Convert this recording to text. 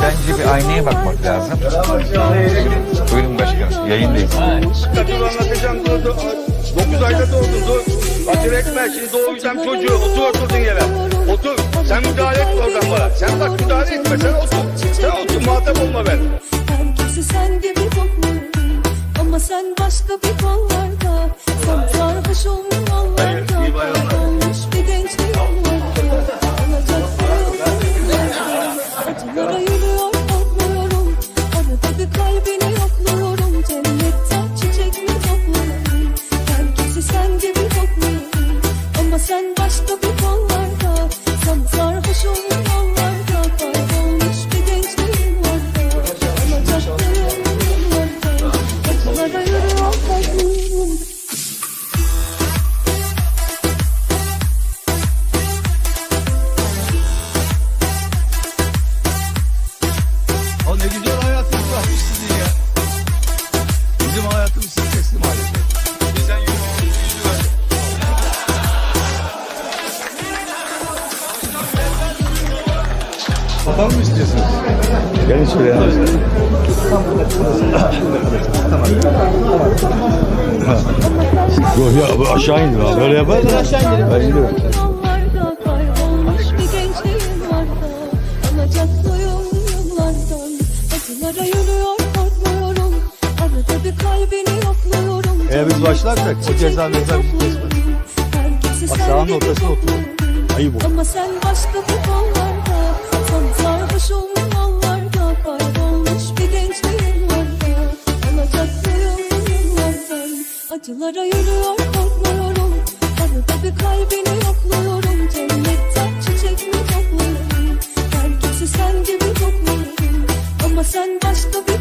Bence bir aynaya bakmak lazım. Buyurun başkanım, yayındayız. Dur anlatacağım dur dur. 9 ayda doğdun dur. Acele etme şimdi doğuracağım çocuğu. Otur oturdun yere. Otur. Sen müdahale etme oradan bana. Sen bak müdahale etme. Sen otur. Sen otur muhatap olma ben. Herkesi sen gibi kokluyorum Ama sen başka bir kollarda Ama Kapalı mı istiyorsunuz? Gelin şuraya. Yok ya aşağı indir abi. Böyle aşağı indirir. Ben bir Arada bir kalbini yokluyorum Eğer biz başlarsak o ceza meza bizi kesmez. Bak gibi ortasına otur. kokluyorum. Ayıp o. Ama sen başka bir kollarda Acılara yürüyor korkmuyorum Arada bir kalbini yokluyorum. Cennetten çiçek mi topluyorum? Herkesi sen gibi kokluyorum Ama sen başka bir